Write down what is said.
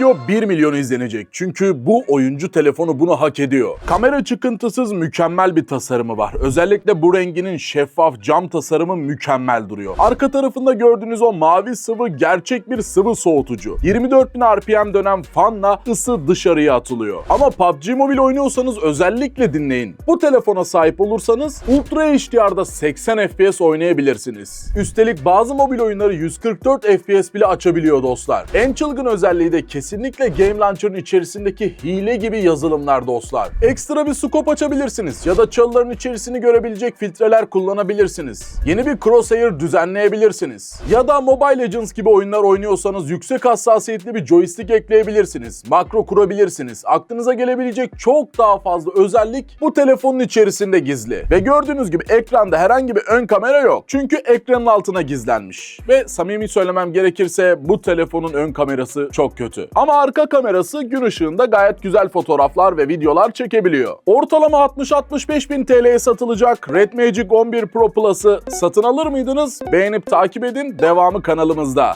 video 1 milyon izlenecek. Çünkü bu oyuncu telefonu bunu hak ediyor. Kamera çıkıntısız mükemmel bir tasarımı var. Özellikle bu renginin şeffaf cam tasarımı mükemmel duruyor. Arka tarafında gördüğünüz o mavi sıvı gerçek bir sıvı soğutucu. 24.000 RPM dönen fanla ısı dışarıya atılıyor. Ama PUBG Mobile oynuyorsanız özellikle dinleyin. Bu telefona sahip olursanız Ultra HDR'da 80 FPS oynayabilirsiniz. Üstelik bazı mobil oyunları 144 FPS bile açabiliyor dostlar. En çılgın özelliği de kesinlikle Game Launcher'ın içerisindeki hile gibi yazılımlar dostlar. Ekstra bir scope açabilirsiniz ya da çalıların içerisini görebilecek filtreler kullanabilirsiniz. Yeni bir crosshair düzenleyebilirsiniz. Ya da Mobile Legends gibi oyunlar oynuyorsanız yüksek hassasiyetli bir joystick ekleyebilirsiniz. Makro kurabilirsiniz. Aklınıza gelebilecek çok daha fazla özellik bu telefonun içerisinde gizli. Ve gördüğünüz gibi ekranda herhangi bir ön kamera yok. Çünkü ekranın altına gizlenmiş. Ve samimi söylemem gerekirse bu telefonun ön kamerası çok kötü. Ama arka kamerası gün ışığında gayet güzel fotoğraflar ve videolar çekebiliyor. Ortalama 60-65 bin TL'ye satılacak Red Magic 11 Pro Plus'ı satın alır mıydınız? Beğenip takip edin, devamı kanalımızda.